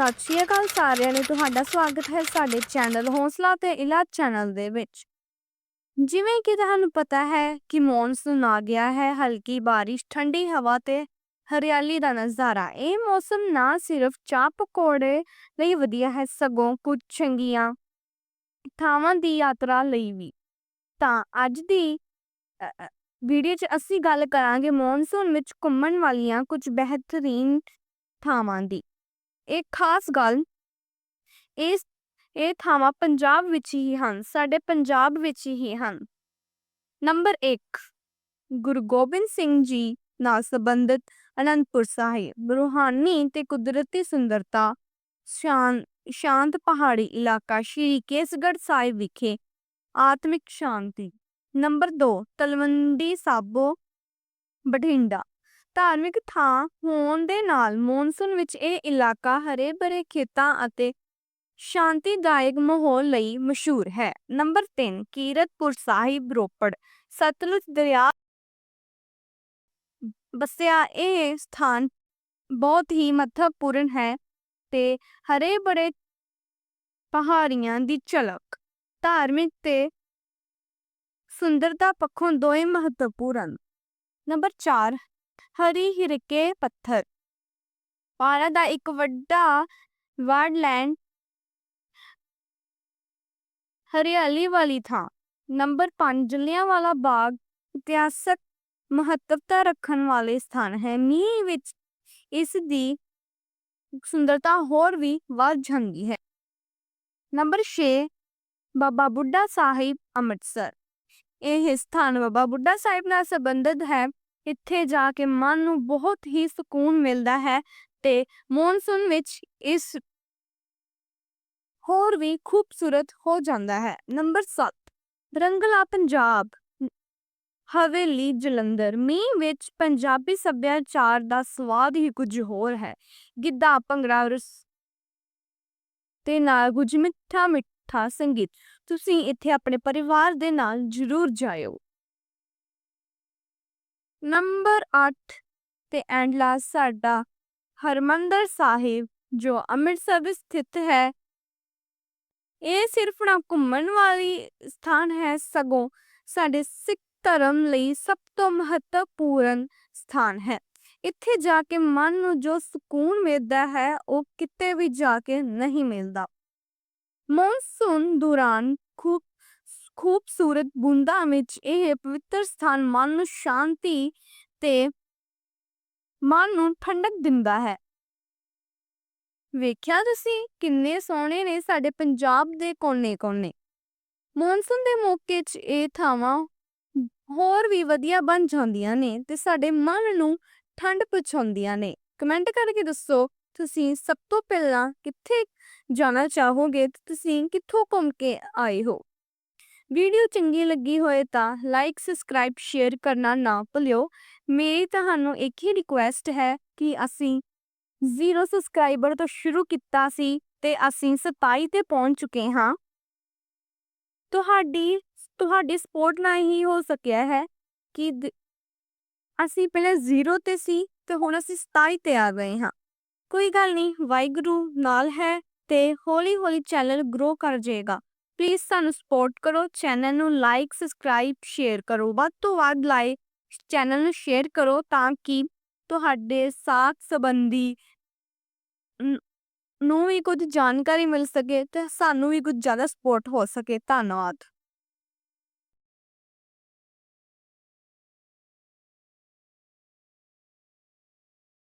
ਸਤਿ ਸ਼੍ਰੀ ਅਕਾਲ ਸਾਰਿਆਂ ਨੂੰ, ਤੁਹਾਡਾ ਸਵਾਗਤ ਹੈ ਸਾਡੇ ਚੈਨਲ ਹੌਸਲਾ ਤੇ ਇਲਾਜ ਚੈਨਲ ਦੇ ਵਿੱਚ। ਜਿਵੇਂ ਕਿ ਤੁਹਾਨੂੰ ਪਤਾ ਹੈ ਕਿ ਮੌਨਸੂਨ ਆ ਗਿਆ ਹੈ, ਹਲਕੀ ਬਾਰਿਸ਼, ਠੰਡੀ ਹਵਾ ਤੇ ਹਰਿਆਲੀ ਦਾ ਨਜ਼ਾਰਾ। ਇਹ ਮੌਸਮ ਨਾ ਸਿਰਫ ਚਾਹ ਪਕੌੜੇ ਲਈ ਵਧੀਆ ਹੈ, ਸਗੋਂ ਕੁਝ ਚੰਗੀਆਂ ਥਾਵਾਂ ਦੀ ਯਾਤਰਾ ਲਈ ਵੀ। ਤਾਂ ਅੱਜ ਦੀ ਵੀਡੀਓ 'ਚ ਅਸੀਂ ਗੱਲ ਕਰਾਂਗੇ ਮੌਨਸੂਨ ਵਿੱਚ ਘੁੰਮਣ ਵਾਲੀਆਂ ਕੁਝ ਬਿਹਤਰੀਨ ਥਾਵਾਂ ਦੀ। ਇੱਕ ਖਾਸ ਗੱਲ ਇਸ ਇਹ ਥਾਵਾਂ ਪੰਜਾਬ ਵਿੱਚ ਹੀ ਹਨ, ਸਾਡੇ ਪੰਜਾਬ ਵਿੱਚ ਹੀ ਹਨ। ਨੰਬਰ 1 ਗੁਰੂ ਗੋਬਿੰਦ ਸਿੰਘ ਜੀ ਨਾਲ ਸੰਬੰਧਿਤ ਅਨੰਦਪੁਰ ਸਾਹਿਬ, ਰੂਹਾਨੀ ਤੇ ਕੁਦਰਤੀ ਸੁੰਦਰਤਾ, ਸ਼ਾਨ, ਸ਼ਾਂਤ ਪਹਾੜੀ ਇਲਾਕਾ ਸ਼੍ਰੀ ਕੇਸਗੜ੍ਹ ਸਾਹਿਬ ਵਿਖੇ ਆਤਮਿਕ ਸ਼ਾਂਤੀ। ਨੰਬਰ 2 ਤਲਵੰਡੀ ਸਾਬੋ, ਬਠਿੰਡਾ। ਧਾਰਮਿਕ ਥਾਂ ਹੋਣ ਦੇ ਨਾਲ ਮੌਨਸੂਨ ਵਿੱਚ ਇਹ ਇਲਾਕਾ ਹਰੇ ਭਰੇ ਖੇਤਾਂ ਅਤੇ ਸ਼ਾਂਤੀਦਾਇਕ ਮਾਹੌਲ ਲਈ ਮਸ਼ਹੂਰ ਹੈ। ਨੰਬਰ 3 ਕੀਰਤਪੁਰ ਸਾਹਿਬ ਰੋਪੜ, ਸਤਲੁਜ ਦਰਿਆ ਬਸਿਆ ਇਹ ਸਥਾਨ ਬਹੁਤ ਹੀ ਮਹੱਤਵਪੂਰਨ ਹੈ ਤੇ ਹਰੇ ਭਰੇ ਪਹਾੜੀਆਂ ਦੀ ਝਲਕ, ਧਾਰਮਿਕ ਤੇ ਸੁੰਦਰਤਾ ਪੱਖੋਂ ਦੋਵੇਂ ਮਹੱਤਵਪੂਰਨ। ਨੰਬਰ 4 ਹਰੀ ਹਿਰਕੇ ਪੱਥਰ। ਭਾਰਤ ਦਾ ਇੱਕ ਵੱਡਾ ਵਾਰਡਲੈਂਡ ਹਰਿਆਲੀ ਵਾਲੀ ਥਾਂ। ਨੰਬਰ 5 ਜਲਿਆਂਵਾਲਾ ਬਾਗ ਇਤਿਹਾਸਕ ਮਹੱਤਵਤਾ ਰੱਖਣ ਵਾਲੇ ਸਥਾਨ ਹੈ। ਮੀਂਹ ਵਿੱਚ ਇਸ ਦੀ ਸੁੰਦਰਤਾ ਹੋਰ ਵੀ ਵੱਧ ਜਾਂਦੀ ਹੈ। ਨੰਬਰ 6 ਬਾਬਾ ਬੁੱਢਾ ਸਾਹਿਬ ਅੰਮ੍ਰਿਤਸਰ। ਇਹ ਸਥਾਨ ਬਾਬਾ ਬੁੱਢਾ ਸਾਹਿਬ ਨਾਲ ਸੰਬੰਧਿਤ ਹੈ। ਇੱਥੇ ਜਾ ਕੇ ਮਨ ਨੂੰ ਬਹੁਤ ਹੀ ਸਕੂਨ ਮਿਲਦਾ ਹੈ ਤੇ ਮੌਨਸੂਨ ਵਿੱਚ ਇਸ ਹੋਰ ਵੀ ਖੂਬਸੂਰਤ ਹੋ ਜਾਂਦਾ ਹੈ। ਨੰਬਰ 7 ਰੰਗਲਾ ਪੰਜਾਬ। ਹਵੇਲੀ, ਜਲੰਧਰ। ਮੀਂਹ ਵਿੱਚ ਪੰਜਾਬੀ ਸੱਭਿਆਚਾਰ ਦਾ ਸਵਾਦ ਹੀ ਕੁਝ ਹੋਰ ਹੈ। ਗਿੱਧਾ, ਭੰਗੜਾ, ਰਸ ਤੇ ਨਾਲ ਕੁਝ ਮਿੱਠਾ ਮਿੱਠਾ ਸੰਗੀਤ। ਤੁਸੀਂ ਇੱਥੇ ਆਪਣੇ ਪਰਿਵਾਰ ਦੇ ਨਾਲ ਜ਼ਰੂਰ ਜਾਇਓ। ਨੰਬਰ 8 ਤੇ ਐਂਡ ਲਾਸਟ ਸਾਡਾ ਹਰਮੰਦਰ ਸਾਹਿਬ, ਜੋ ਅੰਮ੍ਰਿਤਸਰ ਵਿੱਚ ਸਥਿਤ ਹੈ। ਇਹ ਸਿਰਫ ਨਾ ਘੁੰਮਣ ਵਾਲੀ ਸਥਾਨ ਹੈ, ਸਗੋਂ ਸਾਡੇ ਸਿੱਖ ਧਰਮ ਲਈ ਸਭ ਤੋਂ ਮਹੱਤਵਪੂਰਨ ਸਥਾਨ ਹੈ। ਇੱਥੇ ਜਾ ਕੇ ਮਨ ਨੂੰ ਜੋ ਸਕੂਨ ਮਿਲਦਾ ਹੈ, ਉਹ ਕਿਤੇ ਵੀ ਜਾ ਕੇ ਨਹੀਂ ਮਿਲਦਾ। ਮੌਨਸੂਨ ਦੌਰਾਨ ਖੂਬ ਖੂਬਸੂਰਤ ਬੂੰਦਾਂ ਵਿੱਚ ਇਹ ਪਵਿੱਤਰ ਸਥਾਨ ਮਨ ਨੂੰ ਸ਼ਾਂਤੀ ਤੇ ਮਨ ਨੂੰ ਠੰਡਕ ਦਿੰਦਾ ਹੈ। ਵੇਖਿਆ ਤੁਸੀਂ ਕਿੰਨੇ ਸੋਹਣੇ ਨੇ ਸਾਡੇ ਪੰਜਾਬ ਦੇ ਕੋਨੇ-ਕੋਨੇ। ਮੌਨਸੂਨ ਦੇ ਮੌਕੇ 'ਚ ਇਹ ਥਾਵਾਂ ਹੋਰ ਵੀ ਵਧੀਆ ਬਣ ਜਾਂਦੀਆਂ ਨੇ ਤੇ ਸਾਡੇ ਮਨ ਨੂੰ ਠੰਡ ਪਹੁੰਚਾਉਂਦੀਆਂ ਨੇ। ਕਮੈਂਟ ਕਰਕੇ ਦੱਸੋ, ਤੁਸੀਂ ਸਭ ਤੋਂ ਪਹਿਲਾਂ ਕਿੱਥੇ ਜਾਣਾ ਚਾਹੋਗੇ ਤੁਸੀਂ ਕਿੱਥੋਂ ਘੁੰਮ ਕੇ ਆਏ ਹੋ? ਵੀਡੀਓ ਚੰਗੀ ਲੱਗੀ ਹੋਏ ਤਾਂ ਲਾਈਕ ਸਬਸਕ੍ਰਾਈਬ ਸ਼ੇਅਰ ਕਰਨਾ ਨਾ ਭੁੱਲਿਓ। ਮੇਰੀ ਤੁਹਾਨੂੰ ਇੱਕ ਹੀ ਰਿਕੁਐਸਟ ਹੈ ਕਿ ਅਸੀਂ ਜ਼ੀਰੋ ਸਬਸਕ੍ਰਾਈਬਰ ਤੋਂ ਸ਼ੁਰੂ ਕੀਤਾ ਸੀ ਤੇ ਅਸੀਂ 27 ਤੇ ਪਹੁੰਚ ਚੁੱਕੇ ਹਾਂ। ਤੁਹਾਡੀ ਤੁਹਾਡੀ ਸਪੋਰਟ ਨਾਲ ਹੀ ਹੋ ਸਕਿਆ ਹੈ ਕਿ ਅਸੀਂ ਪਹਿਲਾਂ ਜ਼ੀਰੋ ਤੇ ਸੀ ਤੇ ਹੁਣ ਅਸੀਂ 27 ਤੇ ਆ ਗਏ ਹਾਂ। ਕੋਈ ਗੱਲ ਨਹੀਂ, ਵਾਹਿਗੁਰੂ ਨਾਲ ਹੈ ਤੇ ਹੌਲੀ ਹੌਲੀ ਚੈਨਲ ਗਰੋ ਕਰ ਜਾਏਗਾ। ਪਲੀਜ਼ ਸਾਨੂੰ ਸਪੋਰਟ ਕਰੋ ਚੈਨਲ ਨੂੰ ਲਾਈਕ ਸਬਸਕ੍ਰਾਈਬ ਸ਼ੇਅਰ ਕਰੋ। ਵੱਧ ਤੋਂ ਵੱਧ ਲਾਈਕ ਚੈਨਲ ਨੂੰ ਸ਼ੇਅਰ ਕਰੋ ਤਾਂ ਕਿ ਤੁਹਾਡੇ ਸਾਥ ਸੰਬੰਧੀ ਨੂੰ ਵੀ ਕੁਝ ਜਾਣਕਾਰੀ ਮਿਲ ਸਕੇ ਤੇ ਸਾਨੂੰ ਵੀ ਕੁਝ ਜ਼ਿਆਦਾ ਸਪੋਰਟ ਹੋ ਸਕੇ। ਧੰਨਵਾਦ।